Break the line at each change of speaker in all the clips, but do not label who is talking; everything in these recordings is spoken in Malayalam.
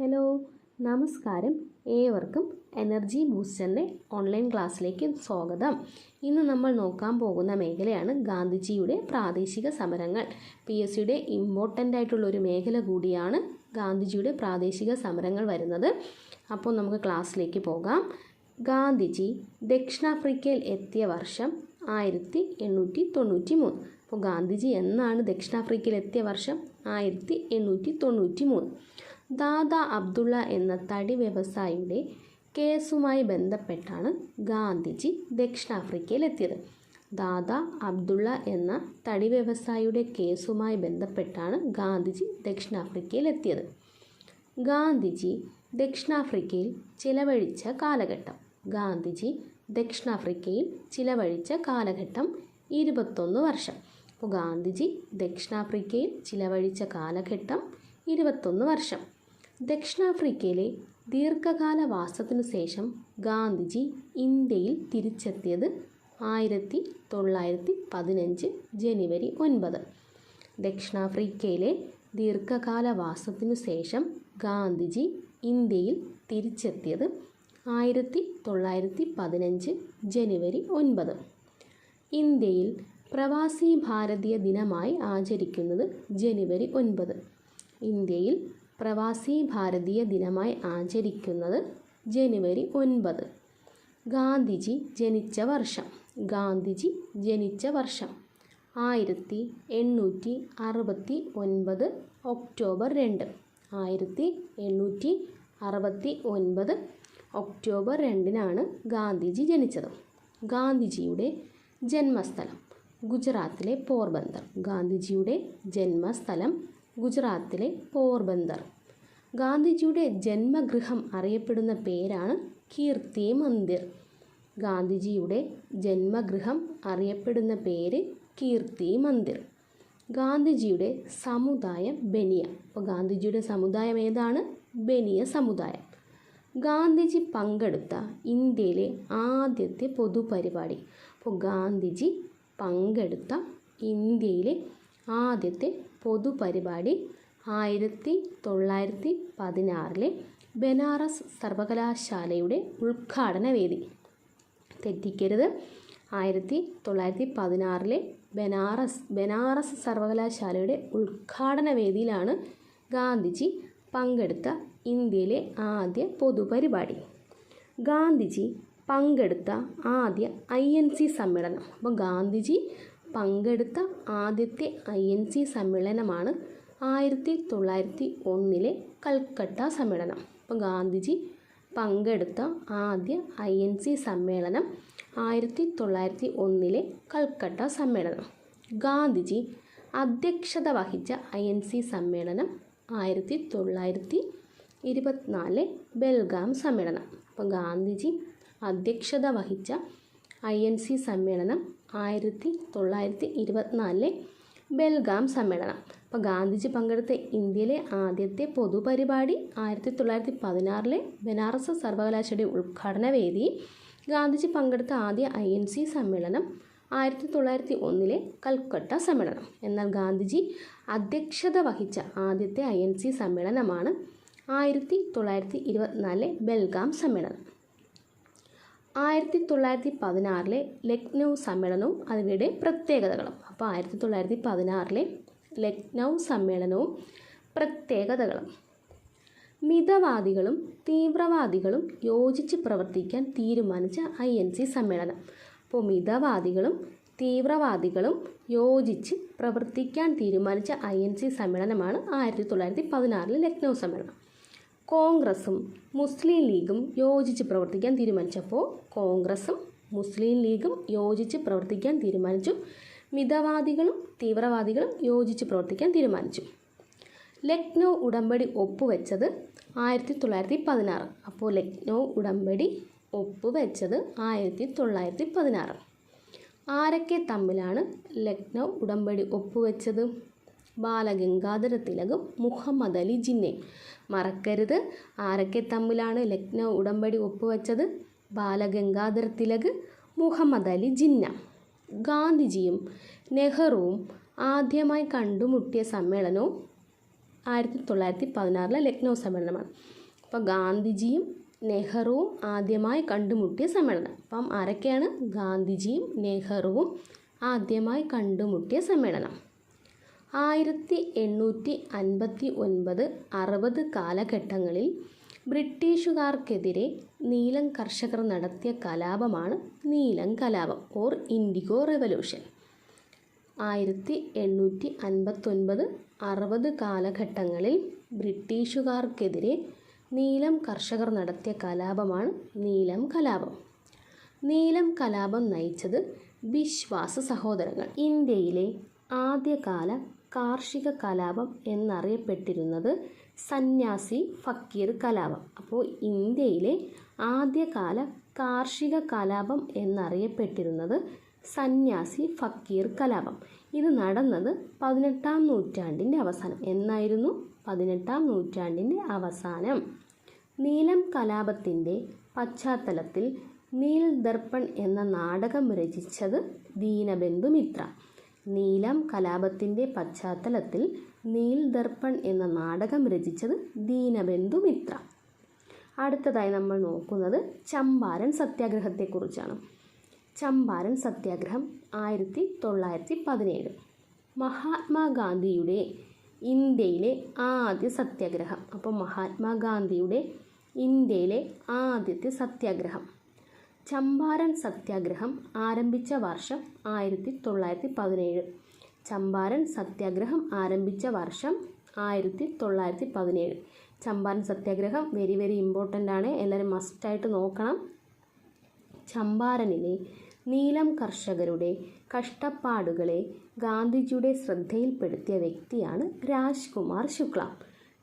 ഹലോ നമസ്കാരം. ഏവർക്കും എനർജി ബൂസ്റ്ററിന്റെ ഓൺലൈൻ ക്ലാസ്സിലേക്ക് സ്വാഗതം. ഇന്ന് നമ്മൾ നോക്കാൻ പോകുന്ന മേഖലയാണ് ഗാന്ധിജിയുടെ പ്രാദേശിക സമരങ്ങൾ. പി എസ് സിയുടെ ഇമ്പോർട്ടന്റ് ആയിട്ടുള്ള ഒരു മേഖല കൂടിയാണ് ഗാന്ധിജിയുടെ പ്രാദേശിക സമരങ്ങൾ വരുന്നത്. അപ്പോൾ നമുക്ക് ക്ലാസ്സിലേക്ക് പോകാം. ഗാന്ധിജി ദക്ഷിണാഫ്രിക്കയിൽ എത്തിയ വർഷം ആയിരത്തി എണ്ണൂറ്റി തൊണ്ണൂറ്റി മൂന്ന് അപ്പോൾ ഗാന്ധിജി എന്നാണ് ദക്ഷിണാഫ്രിക്കയിൽ എത്തിയ വർഷം ആയിരത്തി എണ്ണൂറ്റി തൊണ്ണൂറ്റി മൂന്ന് ദാദ അബ്ദുള്ള എന്ന തടി വ്യവസായിയുടെ കേസുമായി ബന്ധപ്പെട്ടാണ് ഗാന്ധിജി ദക്ഷിണാഫ്രിക്കയിലെത്തിയത്. ദാദ അബ്ദുള്ള എന്ന തടി വ്യവസായിയുടെ കേസുമായി ബന്ധപ്പെട്ടാണ് ഗാന്ധിജി ദക്ഷിണാഫ്രിക്കയിലെത്തിയത്. ഗാന്ധിജി ദക്ഷിണാഫ്രിക്കയിൽ ചിലവഴിച്ച കാലഘട്ടം. ഗാന്ധിജി ദക്ഷിണാഫ്രിക്കയിൽ ചിലവഴിച്ച കാലഘട്ടം ഇരുപത്തൊന്ന് വർഷം. അപ്പോൾ ഗാന്ധിജി ദക്ഷിണാഫ്രിക്കയിൽ ചിലവഴിച്ച കാലഘട്ടം ഇരുപത്തൊന്ന് വർഷം. ദക്ഷിണാഫ്രിക്കയിലെ ദീർഘകാല വാസത്തിനു ശേഷം ഗാന്ധിജി ഇന്ത്യയിൽ തിരിച്ചെത്തിയത് ആയിരത്തി തൊള്ളായിരത്തി പതിനഞ്ച് ജനുവരി ഒൻപത്. ദക്ഷിണാഫ്രിക്കയിലെ ദീർഘകാല വാസത്തിനു ശേഷം ഗാന്ധിജി ഇന്ത്യയിൽ തിരിച്ചെത്തിയത് ആയിരത്തി തൊള്ളായിരത്തി പതിനഞ്ച് ജനുവരി ഒൻപത്. ഇന്ത്യയിൽ പ്രവാസി ഭാരതീയ ദിനമായി ആചരിക്കുന്നത് ജനുവരി ഒൻപത്. ഇന്ത്യയിൽ പ്രവാസി ഭാരതീയ ദിനമായി ആചരിക്കുന്നത് ജനുവരി ഒൻപത്. ഗാന്ധിജി ജനിച്ച വർഷം. ഗാന്ധിജി ജനിച്ച വർഷം. ആയിരത്തി എണ്ണൂറ്റി അറുപത്തി ഒൻപത് ഒക്ടോബർ രണ്ട്. ആയിരത്തി എണ്ണൂറ്റി അറുപത്തി ഒൻപത് ഒക്ടോബർ രണ്ടിനാണ് ഗാന്ധിജി ജനിച്ചത്. ഗാന്ധിജിയുടെ ജന്മസ്ഥലം ഗുജറാത്തിലെ പോർബന്ദർ. ഗാന്ധിജിയുടെ ജന്മസ്ഥലം ഗുജറാത്തിലെ പോർബന്ദർ. ഗാന്ധിജിയുടെ ജന്മഗൃഹം അറിയപ്പെടുന്ന പേരാണ് കീർത്തി മന്ദിർ. ഗാന്ധിജിയുടെ ജന്മഗൃഹം അറിയപ്പെടുന്ന പേര് കീർത്തി മന്ദിർ. ഗാന്ധിജിയുടെ സമുദായം ബനിയ. അപ്പോൾ ഗാന്ധിജിയുടെ സമുദായം ഏതാണ്? ബനിയ സമുദായം. ഗാന്ധിജി പങ്കെടുത്ത ഇന്ത്യയിലെ ആദ്യത്തെ പൊതുപരിപാടി. അപ്പോൾ ഗാന്ധിജി പങ്കെടുത്ത ഇന്ത്യയിലെ ആദ്യത്തെ പൊതുപരിപാടി ആയിരത്തി തൊള്ളായിരത്തി പതിനാറിലെ ബനാറസ് സർവകലാശാലയുടെ ഉദ്ഘാടന വേദി. തെറ്റിക്കരുത്. ആയിരത്തി തൊള്ളായിരത്തി പതിനാറിലെ ബനാറസ് ബനാറസ് സർവകലാശാലയുടെ ഉദ്ഘാടന വേദിയിലാണ് ഗാന്ധിജി പങ്കെടുത്ത ഇന്ത്യയിലെ ആദ്യ പൊതുപരിപാടി. ഗാന്ധിജി പങ്കെടുത്ത ആദ്യ ഐ എൻ സി സമ്മേളനം. അപ്പോൾ ഗാന്ധിജി പങ്കെടുത്ത ആദ്യത്തെ ഐ എൻ സി സമ്മേളനമാണ് ആയിരത്തി തൊള്ളായിരത്തി ഒന്നിലെ കൽക്കട്ട സമ്മേളനം. അപ്പോൾ ഗാന്ധിജി പങ്കെടുത്ത ആദ്യ ഐ എൻ സി സമ്മേളനം ആയിരത്തി തൊള്ളായിരത്തി ഒന്നിലെ കൽക്കട്ട സമ്മേളനം. ഗാന്ധിജി അധ്യക്ഷത വഹിച്ച ഐ എൻ സി സമ്മേളനം ആയിരത്തി തൊള്ളായിരത്തി ഇരുപത്തിനാല് ബെൽഗാം സമ്മേളനം. അപ്പോൾ ഗാന്ധിജി അധ്യക്ഷത വഹിച്ച ഐ എൻ സി സമ്മേളനം ആയിരത്തി തൊള്ളായിരത്തി ഇരുപത്തിനാലിലെ ബെൽഗാം സമ്മേളനം. അപ്പോൾ ഗാന്ധിജി പങ്കെടുത്ത ഇന്ത്യയിലെ ആദ്യത്തെ പൊതുപരിപാടി ആയിരത്തി തൊള്ളായിരത്തി പതിനാറിലെ ബനാറസ് സർവകലാശാലയുടെ ഉദ്ഘാടന വേദി ഗാന്ധിജി പങ്കെടുത്ത ആദ്യ ഐ എൻ സി സമ്മേളനം ആയിരത്തി തൊള്ളായിരത്തി ഒന്നിലെ കൽക്കട്ട സമ്മേളനം. എന്നാൽ ഗാന്ധിജി അധ്യക്ഷത വഹിച്ച ആദ്യത്തെ ഐ എൻ സി സമ്മേളനമാണ് ആയിരത്തി തൊള്ളായിരത്തി ഇരുപത്തിനാലിലെ ബെൽഗാം സമ്മേളനം. ആയിരത്തി തൊള്ളായിരത്തി പതിനാറിലെ ലക്നൗ സമ്മേളനവും അതിന്റെ പ്രത്യേകതകളും. അപ്പോൾ ആയിരത്തി തൊള്ളായിരത്തി പതിനാറിലെ ലക്നൗ സമ്മേളനവും പ്രത്യേകതകളും. മിതവാദികളും തീവ്രവാദികളും യോജിച്ച് പ്രവർത്തിക്കാൻ തീരുമാനിച്ച ഐ എൻ സി സമ്മേളനം. അപ്പോൾ മിതവാദികളും തീവ്രവാദികളും യോജിച്ച് പ്രവർത്തിക്കാൻ തീരുമാനിച്ച ഐ എൻ സി സമ്മേളനമാണ് ആയിരത്തി തൊള്ളായിരത്തി പതിനാറിലെ ലക്നൗ സമ്മേളനം. കോൺഗ്രസും മുസ്ലിം ലീഗും യോജിച്ച് പ്രവർത്തിക്കാൻ തീരുമാനിച്ചപ്പോൾ കോൺഗ്രസും മുസ്ലിം ലീഗും യോജിച്ച് പ്രവർത്തിക്കാൻ തീരുമാനിച്ചു. മിതവാദികളും തീവ്രവാദികളും യോജിച്ച് പ്രവർത്തിക്കാൻ തീരുമാനിച്ചു. ലക്നൗ ഉടമ്പടി ഒപ്പുവെച്ചത് ആയിരത്തി തൊള്ളായിരത്തി പതിനാറ് അപ്പോൾ ലക്നൗ ഉടമ്പടി ഒപ്പുവെച്ചത് ആയിരത്തി തൊള്ളായിരത്തി പതിനാറ് ആരൊക്കെ തമ്മിലാണ് ലക്നൗ ഉടമ്പടി ഒപ്പുവെച്ചത്? ബാലഗംഗാധര തിലകും മുഹമ്മദ് അലി ജിന്നെ. മറക്കരുത്. ആരൊക്കെ തമ്മിലാണ് ലക്നൗ ഉടമ്പടി ഒപ്പുവെച്ചത്? ബാലഗംഗാധര തിലക് മുഹമ്മദ് അലി ജിന്ന. ഗാന്ധിജിയും നെഹ്റുവും ആദ്യമായി കണ്ടുമുട്ടിയ സമ്മേളനവും ആയിരത്തി തൊള്ളായിരത്തി പതിനാറിലെ ലക്നൗ സമ്മേളനമാണ് അപ്പോൾ ഗാന്ധിജിയും നെഹ്റുവും ആദ്യമായി കണ്ടുമുട്ടിയ സമ്മേളനം. അപ്പം ആരൊക്കെയാണ്? ഗാന്ധിജിയും നെഹ്റുവും ആദ്യമായി കണ്ടുമുട്ടിയ സമ്മേളനം. ആയിരത്തി എണ്ണൂറ്റി അൻപത്തി ഒൻപത് അറുപത് കാലഘട്ടങ്ങളിൽ ബ്രിട്ടീഷുകാർക്കെതിരെ നീലം കർഷകർ നടത്തിയ കലാപമാണ് നീലം കലാപം ഓർ ഇൻഡിഗോ റെവല്യൂഷൻ. ആയിരത്തി എണ്ണൂറ്റി അൻപത്തൊൻപത് അറുപത് കാലഘട്ടങ്ങളിൽ ബ്രിട്ടീഷുകാർക്കെതിരെ നീലം കർഷകർ നടത്തിയ കലാപമാണ് നീലം കലാപം. നീലം കലാപം നയിച്ചത് വിശ്വാസ സഹോദരങ്ങൾ. ഇന്ത്യയിലെ ആദ്യകാല കാർഷിക കലാപം എന്നറിയപ്പെട്ടിരുന്നത് സന്യാസി ഫക്കീർ കലാപം. അപ്പോൾ ഇന്ത്യയിലെ ആദ്യകാല കാർഷിക കലാപം എന്നറിയപ്പെട്ടിരുന്നത് സന്യാസി ഫക്കീർ കലാപം. ഇത് നടന്നത് പതിനെട്ടാം നൂറ്റാണ്ടിന്റെ അവസാനം. എന്നായിരുന്നു പതിനെട്ടാം നൂറ്റാണ്ടിന്റെ അവസാനം? നീലം കലാപത്തിന്റെ പശ്ചാത്തലത്തിൽ നീൽ ദർപ്പൺ എന്ന നാടകം രചിച്ചത് ദീനബന്ധു മിത്ര. നീലം കലാപത്തിന്റെ പശ്ചാത്തലത്തിൽ നീൽ ദർപ്പൺ എന്ന നാടകം രചിച്ചത് ദീനബന്ധു മിത്ര. അടുത്തതായി നമ്മൾ നോക്കുന്നത് ചമ്പാരൻ സത്യാഗ്രഹത്തെക്കുറിച്ചാണ്. ചമ്പാരൻ സത്യാഗ്രഹം ആയിരത്തി തൊള്ളായിരത്തി പതിനേഴ്. മഹാത്മാഗാന്ധിയുടെ ഇന്ത്യയിലെ ആദ്യ സത്യാഗ്രഹം. അപ്പോൾ മഹാത്മാഗാന്ധിയുടെ ഇന്ത്യയിലെ ആദ്യത്തെ സത്യാഗ്രഹം. ചമ്പാരൻ സത്യാഗ്രഹം ആരംഭിച്ച വർഷം ആയിരത്തി തൊള്ളായിരത്തി പതിനേഴ് ചമ്പാരൻ സത്യാഗ്രഹം ആരംഭിച്ച വർഷം ആയിരത്തി തൊള്ളായിരത്തി പതിനേഴ് ചമ്പാരൻ സത്യാഗ്രഹം വെരി വെരി ഇമ്പോർട്ടന്റ് ആണ്. എല്ലാവരും മസ്റ്റായിട്ട് നോക്കണം. ചമ്പാരനിലെ നീലം കർഷകരുടെ കഷ്ടപ്പാടുകളെ ഗാന്ധിജിയുടെ ശ്രദ്ധയിൽപ്പെടുത്തിയ വ്യക്തിയാണ് രാജ്കുമാർ ശുക്ല.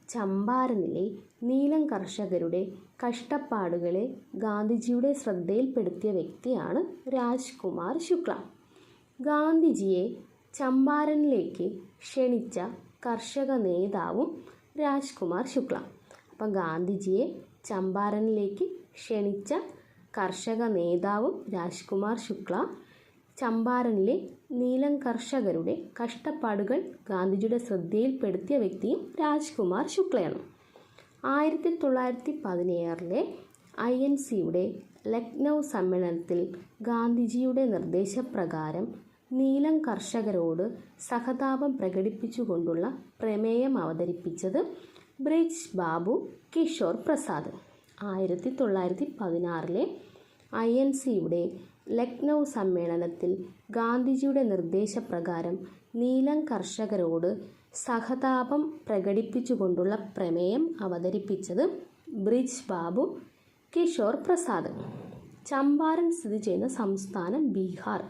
ചമ്പാരനിലെ നീലം കർഷകരുടെ കഷ്ടപ്പാടുകളെ ഗാന്ധിജിയുടെ ശ്രദ്ധയിൽപ്പെടുത്തിയ വ്യക്തിയാണ് രാജ്കുമാർ ശുക്ല. ഗാന്ധിജിയെ ചമ്പാരനിലേക്ക് ക്ഷണിച്ച കർഷക നേതാവും രാജ്കുമാർ ശുക്ല. അപ്പം ഗാന്ധിജിയെ ചമ്പാരനിലേക്ക് ക്ഷണിച്ച കർഷക നേതാവും രാജ്കുമാർ ശുക്ല. ചമ്പാരനിലെ നീലം കർഷകരുടെ കഷ്ടപ്പാടുകൾ ഗാന്ധിജിയുടെ ശ്രദ്ധയിൽപ്പെടുത്തിയ വ്യക്തിയും രാജ്കുമാർ ശുക്ലയാണ്. ആയിരത്തി തൊള്ളായിരത്തി പതിനേഴിലെ ഐ എൻ സിയുടെ ലക്നൗ സമ്മേളനത്തിൽ ഗാന്ധിജിയുടെ നിർദ്ദേശപ്രകാരം നീലം കർഷകരോട് സഹതാപം പ്രകടിപ്പിച്ചുകൊണ്ടുള്ള പ്രമേയം അവതരിപ്പിച്ചത് ബ്രിജ് ബാബു കിഷോർ പ്രസാദ്. ആയിരത്തി തൊള്ളായിരത്തി പതിനാറിലെ ഐ എൻ സിയുടെ ലക്നൗ സമ്മേളനത്തിൽ ഗാന്ധിജിയുടെ നിർദ്ദേശപ്രകാരം നീലം കർഷകരോട് സഹതാപം പ്രകടിപ്പിച്ചുകൊണ്ടുള്ള പ്രമേയം അവതരിപ്പിച്ചത് ബ്രിജ് ബാബു കിഷോർ പ്രസാദ്. ചമ്പാരൻ സ്ഥിതി ചെയ്യുന്ന സംസ്ഥാനം ബീഹാർ.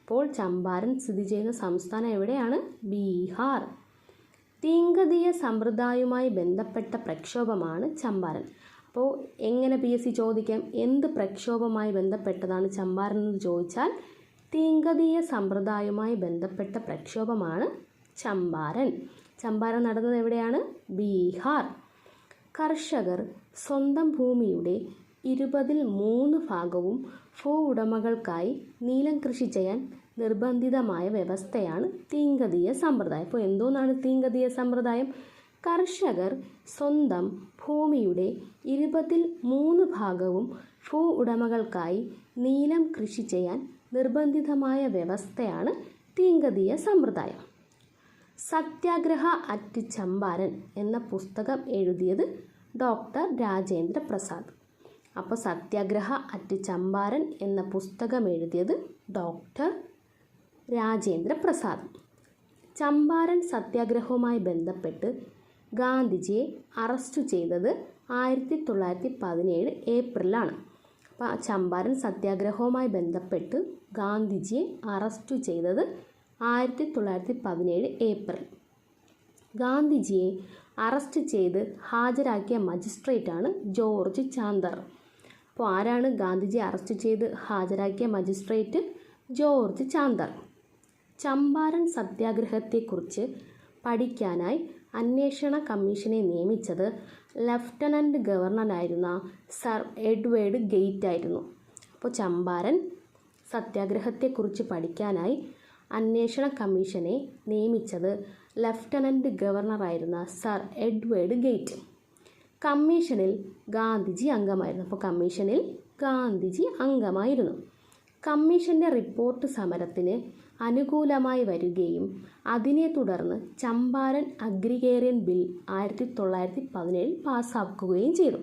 അപ്പോൾ ചമ്പാരൻ സ്ഥിതി ചെയ്യുന്ന സംസ്ഥാനം എവിടെയാണ്? ബീഹാർ. തീങ്കതീയ സമ്പ്രദായവുമായി ബന്ധപ്പെട്ട പ്രക്ഷോഭമാണ് ചമ്പാരൻ. അപ്പോൾ എങ്ങനെ പി എസ് സി ചോദിക്കാം? എന്ത് പ്രക്ഷോഭമായി ബന്ധപ്പെട്ടതാണ് ചമ്പാരൻ എന്ന് ചോദിച്ചാൽ തീങ്കതീയ സമ്പ്രദായവുമായി ബന്ധപ്പെട്ട പ്രക്ഷോഭമാണ് ചമ്പാരൻ. ചമ്പാരൻ നടന്നത് എവിടെയാണ്? ബീഹാർ. കർഷകർ സ്വന്തം ഭൂമിയുടെ ഇരുപതിൽ മൂന്ന് ഭാഗവും ഭൂ ഉടമകൾക്കായി നീലം കൃഷി ചെയ്യാൻ നിർബന്ധിതമായ വ്യവസ്ഥയാണ് തീങ്കതീയ സമ്പ്രദായം. ഇപ്പോൾ എന്തോന്നാണ് തീങ്കതീയ സമ്പ്രദായം? കർഷകർ സ്വന്തം ഭൂമിയുടെ ഇരുപതിൽ മൂന്ന് ഭാഗവും ഭൂ ഉടമകൾക്കായി നീലം കൃഷി ചെയ്യാൻ നിർബന്ധിതമായ വ്യവസ്ഥയാണ് തീങ്കതീയ സമ്പ്രദായം. സത്യാഗ്രഹ അറ്റ് ചമ്പാരൻ എന്ന പുസ്തകം എഴുതിയത് ഡോക്ടർ രാജേന്ദ്ര പ്രസാദ് അപ്പോൾ സത്യാഗ്രഹ അറ്റ് ചമ്പാരൻ എന്ന പുസ്തകം എഴുതിയത് ഡോക്ടർ രാജേന്ദ്ര പ്രസാദ് ചമ്പാരൻ സത്യാഗ്രഹവുമായി ബന്ധപ്പെട്ട് ഗാന്ധിജിയെ അറസ്റ്റ് ചെയ്തത് ആയിരത്തി തൊള്ളായിരത്തി പതിനേഴ് ഏപ്രിലാണ് അപ്പോൾ ചമ്പാരൻ സത്യാഗ്രഹവുമായി ബന്ധപ്പെട്ട് ഗാന്ധിജിയെ അറസ്റ്റ് ചെയ്തത് ആയിരത്തി തൊള്ളായിരത്തി പതിനേഴ് ഏപ്രിൽ. ഗാന്ധിജിയെ അറസ്റ്റ് ചെയ്ത് ഹാജരാക്കിയ മജിസ്ട്രേറ്റാണ് ജോർജ് ചാന്ദർ അപ്പോൾ ആരാണ് ഗാന്ധിജിയെ അറസ്റ്റ് ചെയ്ത് ഹാജരാക്കിയ മജിസ്ട്രേറ്റ്? ജോർജ് ചാന്ദർ ചമ്പാരൻ സത്യാഗ്രഹത്തെക്കുറിച്ച് പഠിക്കാനായി അന്വേഷണ കമ്മീഷനെ നിയമിച്ചത് ലഫ്റ്റനന്റ് ഗവർണറായിരുന്ന സർ എഡ്വേർഡ് ഗേറ്റ് ആയിരുന്നു അപ്പോൾ ചമ്പാരൻ സത്യാഗ്രഹത്തെക്കുറിച്ച് പഠിക്കാനായി അന്വേഷണ കമ്മീഷനെ നിയമിച്ചത് ലഫ്റ്റനന്റ് ഗവർണറായിരുന്ന സർ എഡ്വേർഡ് ഗേറ്റ്. കമ്മീഷനിൽ ഗാന്ധിജി അംഗമായിരുന്നു. അപ്പോൾ കമ്മീഷനിൽ ഗാന്ധിജി അംഗമായിരുന്നു. കമ്മീഷന്റെ റിപ്പോർട്ട് സമരത്തിന് അനുകൂലമായി വരികയും അതിനെ തുടർന്ന് ചമ്പാരൻ അഗ്രിഗേറിയൻ ബിൽ ആയിരത്തി തൊള്ളായിരത്തി പതിനേഴിൽ പാസ്സാക്കുകയും ചെയ്തു.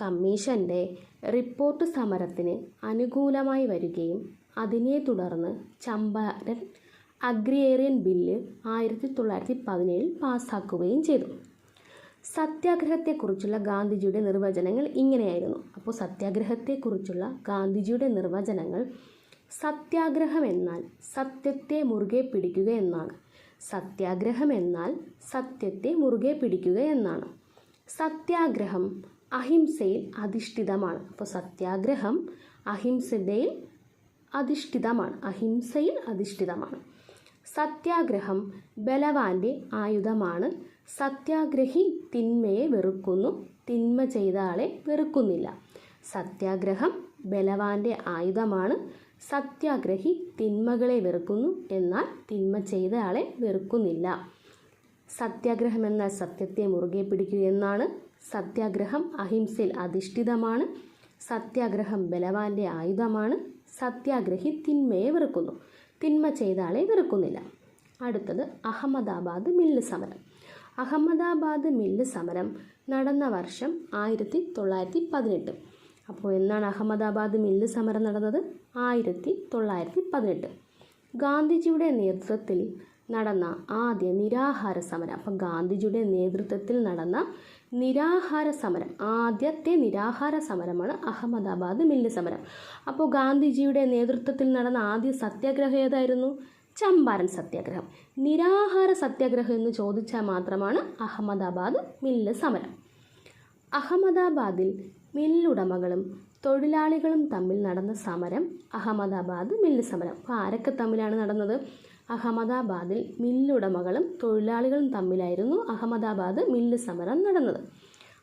കമ്മീഷന്റെ റിപ്പോർട്ട് സമരത്തിന് അനുകൂലമായി വരികയും അതിനെ തുടർന്ന് ചമ്പാരൻ അഗ്രിയേറിയൻ ബില്ല് ആയിരത്തി തൊള്ളായിരത്തി പതിനേഴിൽ പാസ്സാക്കുകയും ചെയ്തു. സത്യാഗ്രഹത്തെക്കുറിച്ചുള്ള ഗാന്ധിജിയുടെ നിർവചനങ്ങൾ ഇങ്ങനെയായിരുന്നു. അപ്പോൾ സത്യാഗ്രഹത്തെക്കുറിച്ചുള്ള ഗാന്ധിജിയുടെ നിർവചനങ്ങൾ സത്യാഗ്രഹം എന്നാൽ സത്യത്തെ മുറുകെ പിടിക്കുക എന്നാണ്. സത്യാഗ്രഹം എന്നാൽ സത്യത്തെ മുറുകെ പിടിക്കുക എന്നാണ്. സത്യാഗ്രഹം അഹിംസയിൽ അധിഷ്ഠിതമാണ്. അപ്പോൾ സത്യാഗ്രഹം അഹിംസയിൽ അധിഷ്ഠിതമാണ്. അഹിംസയിൽ അധിഷ്ഠിതമാണ്. സത്യാഗ്രഹം ബലവാന്റെ ആയുധമാണ്. സത്യാഗ്രഹി തിന്മയെ വെറുക്കുന്നു. തിന്മ ചെയ്ത ആളെ വെറുക്കുന്നില്ല. സത്യാഗ്രഹം ബലവാന്റെ ആയുധമാണ്. സത്യാഗ്രഹി തിന്മകളെ വെറുക്കുന്നു എന്നാൽ തിന്മ ചെയ്ത ആളെ വെറുക്കുന്നില്ല. സത്യാഗ്രഹം എന്നാൽ സത്യത്തെ മുറുകെ പിടിക്കുക എന്നാണ്. സത്യാഗ്രഹം അഹിംസയിൽ അധിഷ്ഠിതമാണ്. സത്യാഗ്രഹം ബലവാന്റെ ആയുധമാണ്. സത്യാഗ്രഹി തിന്മയെ വെറുക്കുന്നു. തിന്മ ചെയ്ത ആളെ വെറുക്കുന്നില്ല. അടുത്തത് അഹമ്മദാബാദ് മില്ല് സമരം. അഹമ്മദാബാദ് മില്ല് സമരം നടന്ന വർഷം ആയിരത്തി തൊള്ളായിരത്തി പതിനെട്ട് അപ്പോൾ എന്നാണ് അഹമ്മദാബാദ് മില്ല് സമരം നടന്നത്? ആയിരത്തി തൊള്ളായിരത്തി പതിനെട്ട് ഗാന്ധിജിയുടെ നേതൃത്വത്തിൽ നടന്ന ആദ്യ നിരാഹാര സമരം. അപ്പം ഗാന്ധിജിയുടെ നേതൃത്വത്തിൽ നടന്ന നിരാഹാര സമരം. ആദ്യത്തെ നിരാഹാര സമരമാണ് അഹമ്മദാബാദ് മില്ല് സമരം. അപ്പോൾ ഗാന്ധിജിയുടെ നേതൃത്വത്തിൽ നടന്ന ആദ്യ സത്യാഗ്രഹം ഏതായിരുന്നു? ചമ്പാരൻ സത്യാഗ്രഹം. നിരാഹാര സത്യാഗ്രഹം എന്ന് ചോദിച്ചാൽ മാത്രമാണ് അഹമ്മദാബാദ് മില്ല് സമരം. അഹമ്മദാബാദിൽ മില്ലുടമകളും തൊഴിലാളികളും തമ്മിൽ നടന്ന സമരം അഹമ്മദാബാദ് മില്ല് സമരം. അപ്പോൾ ആരൊക്കെ തമ്മിലാണ് നടന്നത്? അഹമ്മദാബാദിൽ മില്ലുടമകളും തൊഴിലാളികളും തമ്മിലായിരുന്നു അഹമ്മദാബാദ് മില്ല് സമരം നടന്നത്.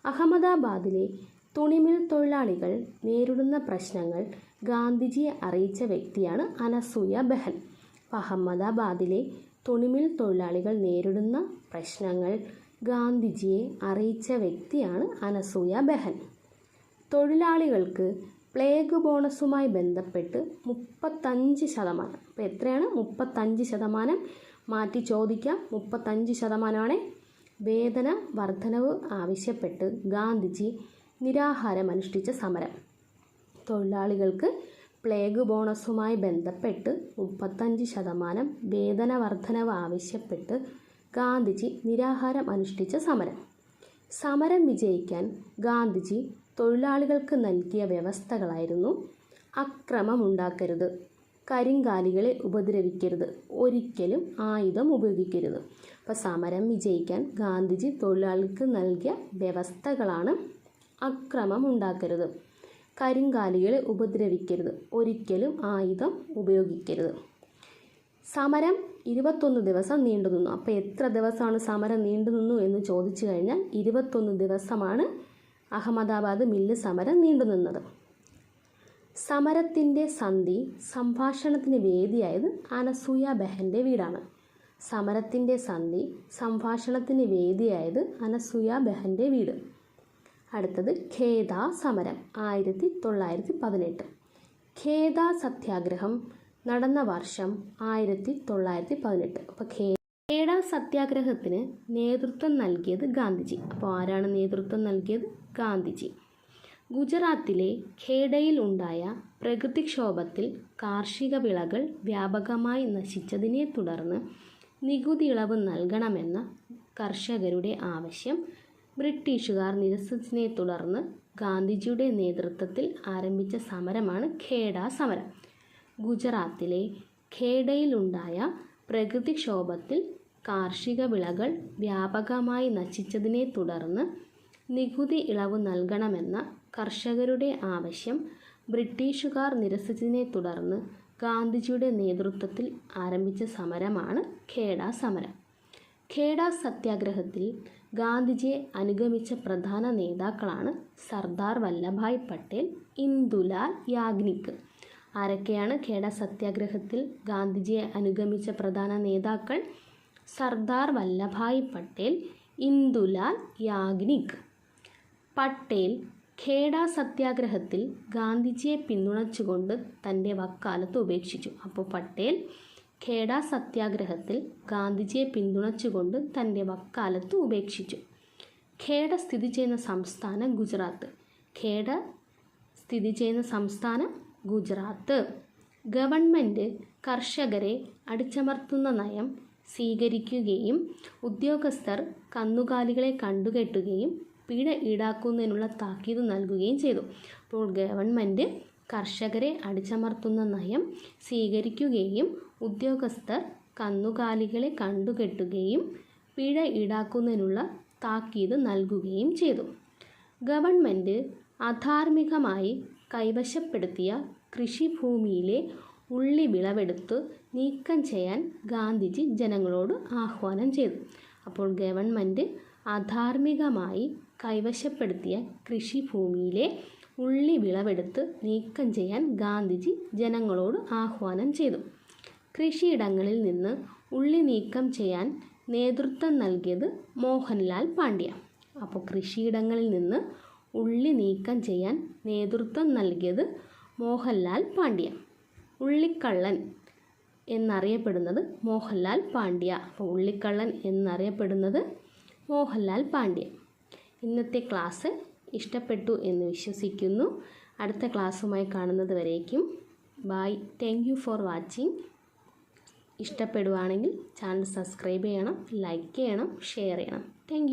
അഹമ്മദാബാദിലെ തുണിമിൽ തൊഴിലാളികൾ നേരിടുന്ന പ്രശ്നങ്ങൾ ഗാന്ധിജിയെ അറിയിച്ച വ്യക്തിയാണ് അനസൂയ ബെഹൻ. അഹമ്മദാബാദിലെ തുണിമിൽ തൊഴിലാളികൾ നേരിടുന്ന പ്രശ്നങ്ങൾ ഗാന്ധിജിയെ അറിയിച്ച വ്യക്തിയാണ് അനസൂയ ബെഹൻ. തൊഴിലാളികൾക്ക് പ്ലേഗ് ബോണസുമായി ബന്ധപ്പെട്ട് മുപ്പത്തഞ്ച് ശതമാനം. അപ്പോൾ എത്രയാണ്? മുപ്പത്തഞ്ച് ശതമാനം മാറ്റി ചോദിക്കാം. മുപ്പത്തഞ്ച് ശതമാനമാണ് വേതന വർധനവ് ആവശ്യപ്പെട്ട് ഗാന്ധിജി നിരാഹാരം അനുഷ്ഠിച്ച സമരം. തൊഴിലാളികൾക്ക് പ്ലേഗ് ബോണസുമായി ബന്ധപ്പെട്ട് മുപ്പത്തഞ്ച് ശതമാനം വേതന വർധനവ് ആവശ്യപ്പെട്ട് ഗാന്ധിജി നിരാഹാരം അനുഷ്ഠിച്ച സമരം. സമരം വിജയിക്കാൻ ഗാന്ധിജി തൊഴിലാളികൾക്ക് നൽകിയ വ്യവസ്ഥകളായിരുന്നു അക്രമമുണ്ടാക്കരുത് കരിങ്കാലികളെ ഉപദ്രവിക്കരുത് ഒരിക്കലും ആയുധം ഉപയോഗിക്കരുത്. അപ്പോൾ സമരം വിജയിക്കാൻ ഗാന്ധിജി തൊഴിലാളികൾക്ക് നൽകിയ വ്യവസ്ഥകളാണ് അക്രമം ഉണ്ടാക്കരുത് കരിങ്കാലികളെ ഉപദ്രവിക്കരുത് ഒരിക്കലും ആയുധം ഉപയോഗിക്കരുത്. സമരം ഇരുപത്തൊന്ന് ദിവസം നീണ്ടു നിന്നു അപ്പോൾ എത്ര ദിവസമാണ് സമരം നീണ്ടു നിന്നു എന്ന് ചോദിച്ചു കഴിഞ്ഞാൽ ഇരുപത്തൊന്ന് ദിവസമാണ് അഹമ്മദാബാദ് മില്ല് സമരം നീണ്ടുനിന്നത് സമരത്തിന്റെ സന്ധി സംഭാഷണത്തിന് വേദിയായത് അനസൂയ ബെഹന്റെ വീടാണ്. സമരത്തിന്റെ സന്ധി സംഭാഷണത്തിന് വേദിയായത് അനസൂയ ബെഹന്റെ വീട്. അടുത്തത് ഖേദ സമരം ആയിരത്തി തൊള്ളായിരത്തി പതിനെട്ട്. ഖേദ സത്യാഗ്രഹം നടന്ന വർഷം ആയിരത്തി തൊള്ളായിരത്തി പതിനെട്ട്. അപ്പോൾ ഖേഡ സത്യാഗ്രഹത്തിന് നേതൃത്വം നൽകിയത് ഗാന്ധിജി. അപ്പോൾ ആരാണ് നേതൃത്വം നൽകിയത്? ഗാന്ധിജി. ഗുജറാത്തിലെ ഖേഡയിൽ ഉണ്ടായ പ്രകൃതിക്ഷോഭത്തിൽ കാർഷിക വിളകൾ വ്യാപകമായി നശിച്ചതിനെ തുടർന്ന് നികുതി ഇളവ് നൽകണമെന്ന കർഷകരുടെ ആവശ്യം ബ്രിട്ടീഷുകാർ നിരസിച്ചതിനെ തുടർന്ന് ഗാന്ധിജിയുടെ നേതൃത്വത്തിൽ ആരംഭിച്ച സമരമാണ് ഖേഡ സമരം. ഗുജറാത്തിലെ ഖേഡയിലുണ്ടായ പ്രകൃതിക്ഷോഭത്തിൽ കാർഷിക വിളകൾ വ്യാപകമായി നശിച്ചതിനെ തുടർന്ന് നികുതി ഇളവ് നൽകണമെന്ന കർഷകരുടെ ആവശ്യം ബ്രിട്ടീഷുകാർ നിരസിച്ചതിനെ തുടർന്ന് ഗാന്ധിജിയുടെ നേതൃത്വത്തിൽ ആരംഭിച്ച സമരമാണ് ഖേഡ സമരം. ഖേഡ സത്യാഗ്രഹത്തിൽ ഗാന്ധിജിയെ അനുഗമിച്ച പ്രധാന നേതാക്കളാണ് സർദാർ വല്ലഭായ് പട്ടേൽ ഇന്ദുലാൽ യാഗ്നിക്. ആരൊക്കെയാണ് ഖേഡ സത്യാഗ്രഹത്തിൽ ഗാന്ധിജിയെ അനുഗമിച്ച പ്രധാന നേതാക്കൾ? സർദാർ വല്ലഭായ് പട്ടേൽ ഇന്ദുലാൽ യാഗ്നിക്. പട്ടേൽ ഖേഡ സത്യാഗ്രഹത്തിൽ ഗാന്ധിജിയെ പിന്തുണച്ചുകൊണ്ട് തന്റെ വക്കാലത്ത് ഉപേക്ഷിച്ചു. അപ്പോൾ പട്ടേൽ ഖേഡ സത്യാഗ്രഹത്തിൽ ഗാന്ധിജിയെ പിന്തുണച്ചുകൊണ്ട് തന്റെ വക്കാലത്ത് ഉപേക്ഷിച്ചു. ഖേഡ സ്ഥിതി ചെയ്യുന്ന സംസ്ഥാനം ഗുജറാത്ത്. ഖേഡ സ്ഥിതി ചെയ്യുന്ന സംസ്ഥാനം ഗുജറാത്ത്. ഗവൺമെന്റ് കർഷകരെ അടിച്ചമർത്തുന്ന നയം സ്വീകരിക്കുകയും ഉദ്യോഗസ്ഥർ കന്നുകാലികളെ കണ്ടുകെട്ടുകയും പിഴ ഈടാക്കുന്നതിനുള്ള താക്കീത് നൽകുകയും ചെയ്തു. അപ്പോൾ ഗവൺമെന്റ് കർഷകരെ അടിച്ചമർത്തുന്ന നയം സ്വീകരിക്കുകയും ഉദ്യോഗസ്ഥർ കന്നുകാലികളെ കണ്ടുകെട്ടുകയും പിഴ ഈടാക്കുന്നതിനുള്ള താക്കീത് നൽകുകയും ചെയ്തു. ഗവൺമെന്റ് അധാർമികമായി കൈവശപ്പെടുത്തിയ കൃഷിഭൂമിയിലെ ഉള്ളി വിളവെടുത്ത് നീക്കം ചെയ്യാൻ ഗാന്ധിജി ജനങ്ങളോട് ആഹ്വാനം ചെയ്തു. അപ്പോൾ ഗവൺമെന്റ് അധാർമികമായി കൈവശപ്പെടുത്തിയ കൃഷിഭൂമിയിലെ ഉള്ളി വിളവെടുത്ത് നീക്കം ചെയ്യാൻ ഗാന്ധിജി ജനങ്ങളോട് ആഹ്വാനം ചെയ്തു. കൃഷിയിടങ്ങളിൽ നിന്ന് ഉള്ളി നീക്കം ചെയ്യാൻ നേതൃത്വം നൽകിയത് മോഹൻലാൽ പാണ്ഡ്യ. അപ്പോൾ കൃഷിയിടങ്ങളിൽ നിന്ന് ഉള്ളി നീക്കം ചെയ്യാൻ നേതൃത്വം നൽകിയത് മോഹൻലാൽ പാണ്ഡ്യ. ഉള്ളിക്കള്ളൻ എന്നറിയപ്പെടുന്നത് മോഹൻലാൽ പാണ്ഡ്യ. അപ്പോൾ ഉള്ളിക്കള്ളൻ എന്നറിയപ്പെടുന്നത് മോഹൻലാൽ പാണ്ഡ്യ. ഇന്നത്തെ ക്ലാസ് ഇഷ്ടപ്പെട്ടു എന്ന് വിശ്വസിക്കുന്നു. അടുത്ത ക്ലാസ്സുമായി കാണുന്നത് വരേക്കും. Bye thank you for watching ഇഷ്ടപ്പെടുവാണെങ്കിൽ ചാനൽ സബ്സ്ക്രൈബ് ചെയ്യണം ലൈക്ക് ചെയ്യണം ഷെയർ ചെയ്യണം. താങ്ക്